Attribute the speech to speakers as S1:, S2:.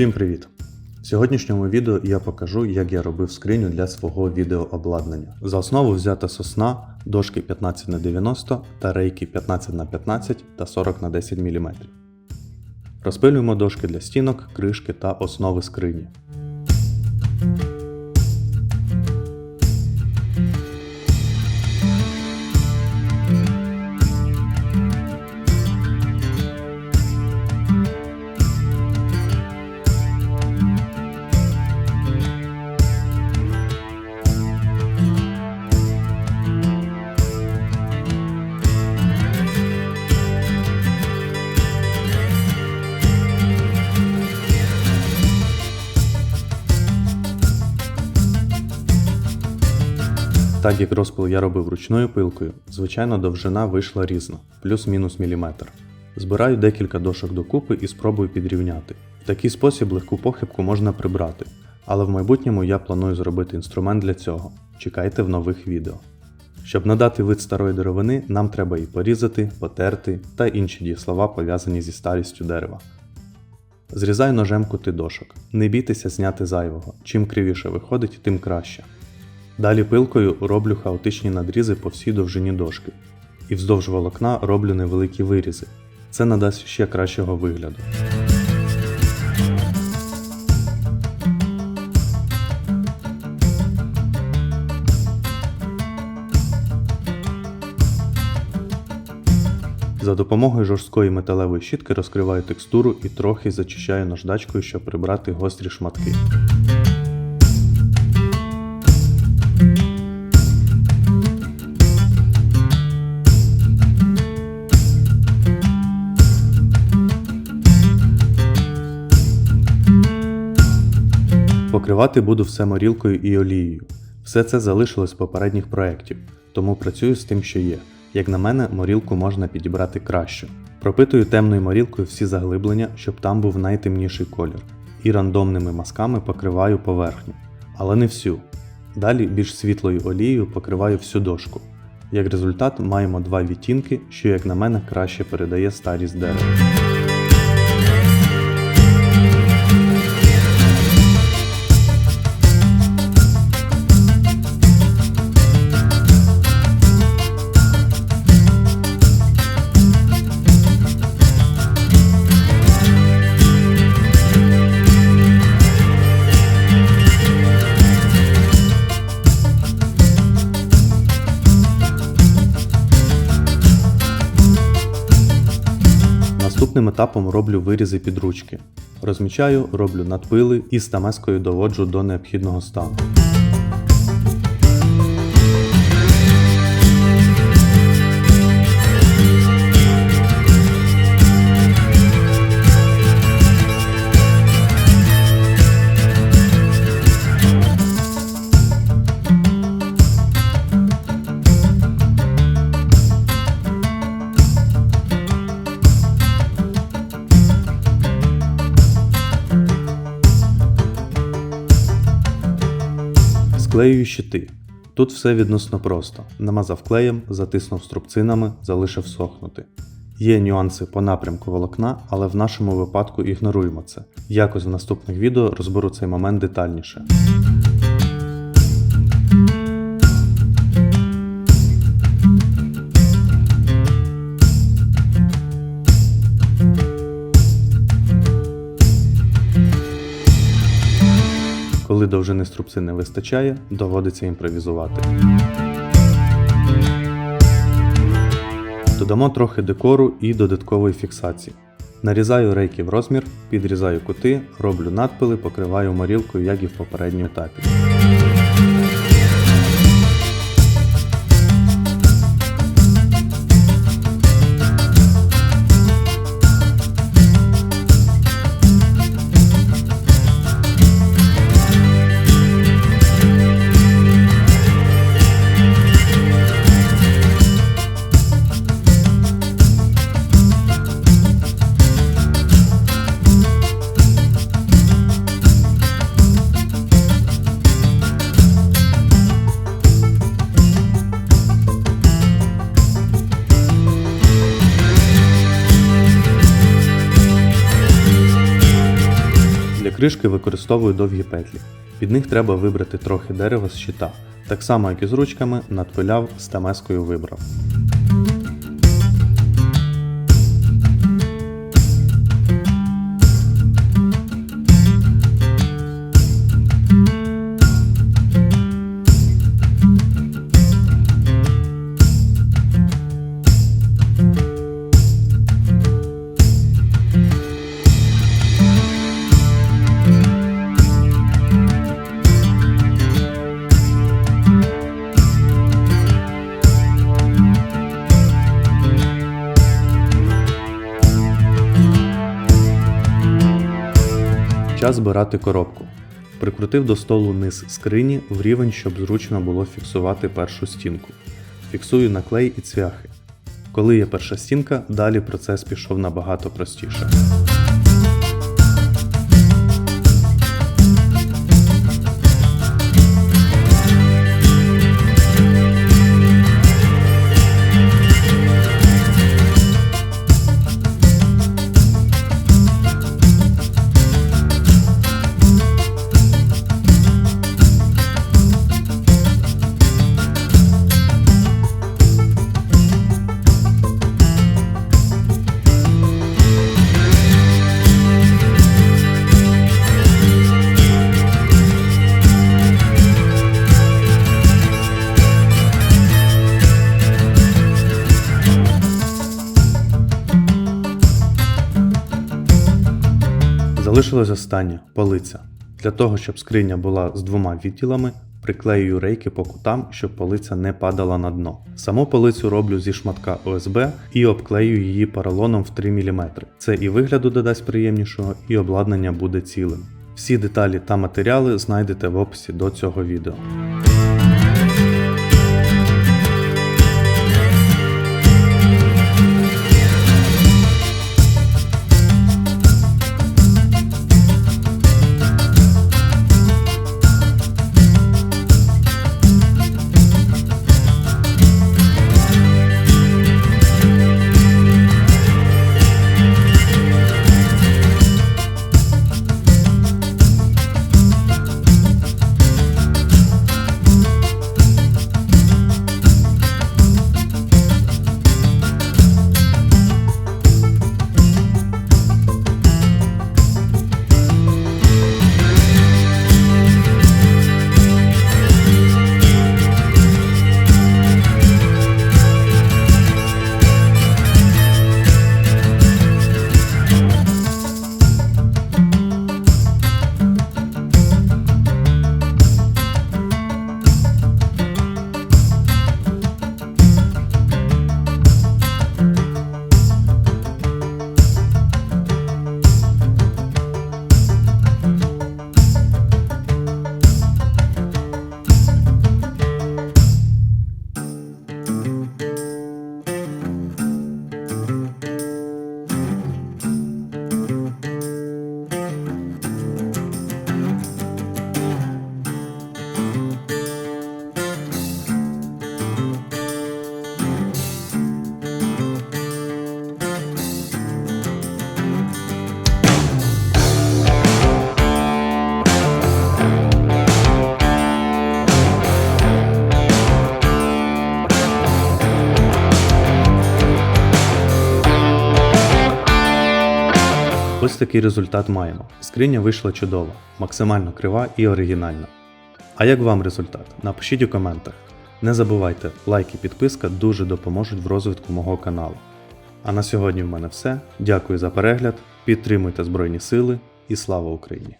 S1: Всім привіт! В сьогоднішньому відео я покажу, як я робив скриню для свого відеообладнання. За основу взята сосна, дошки 15х90 та рейки 15х15 та 40х10 мм. Розпилюємо дошки для стінок, кришки та основи скрині. Так як розпил я робив ручною пилкою, звичайно довжина вийшла різна, плюс-мінус міліметр. Збираю декілька дошок докупи і спробую підрівняти. В такий спосіб легку похибку можна прибрати, але в майбутньому я планую зробити інструмент для цього. Чекайте в нових відео. Щоб надати вид старої деревини, нам треба її порізати, потерти та інші дієслова пов'язані зі старістю дерева. Зрізаю ножем кути дошок. Не бійтеся зняти зайвого. Чим кривіше виходить, тим краще. Далі пилкою роблю хаотичні надрізи по всій довжині дошки. І вздовж волокна роблю невеликі вирізи. Це надасть ще кращого вигляду. За допомогою жорсткої металевої щітки розкриваю текстуру і трохи зачищаю наждачкою, щоб прибрати гострі шматки. Покривати буду все морілкою і олією. Все це залишилось з попередніх проєктів, тому працюю з тим, що є. Як на мене, морілку можна підібрати краще. Пропитую темною морілкою всі заглиблення, щоб там був найтемніший колір, і рандомними мазками покриваю поверхню, але не всю. Далі більш світлою олією покриваю всю дошку. Як результат, маємо два відтінки, що, як на мене, краще передає старість дерева. Наступним етапом роблю вирізи під ручки. Розмічаю, роблю надпили і стамескою доводжу до необхідного стану. Склеюю щити. Тут все відносно просто. Намазав клеєм, затиснув струбцинами, залишив сохнути. Є нюанси по напрямку волокна, але в нашому випадку ігноруємо це. Якось в наступних відео розберу цей момент детальніше. Коли довжини струбці не вистачає, доводиться імпровізувати. Додамо трохи декору і додаткової фіксації. Нарізаю рейки в розмір, підрізаю кути, роблю надпили, покриваю морілкою, як і в попередньому етапі. Кришки використовую довгі петлі. Під них треба вибрати трохи дерева з щита. Так само, як і з ручками, надпиляв стамескою вибрав. Час збирати коробку. Прикрутив до столу низ скрині в рівень, щоб зручно було фіксувати першу стінку. Фіксую на клей і цвяхи. Коли є перша стінка, далі процес пішов набагато простіше. Залишилось останнє полиця. Для того, щоб скриня була з двома відділами, приклеюю рейки по кутам, щоб полиця не падала на дно. Саму полицю роблю зі шматка ОСБ і обклею її поролоном в 3 мм. Це і вигляду додасть приємнішого, і обладнання буде цілим. Всі деталі та матеріали знайдете в описі до цього відео. Ось такий результат маємо. Скриня вийшла чудова, максимально крива і оригінальна. А як вам результат? Напишіть у коментах. Не забувайте, лайк і підписка дуже допоможуть в розвитку мого каналу. А на сьогодні в мене все. Дякую за перегляд, підтримуйте Збройні Сили і слава Україні!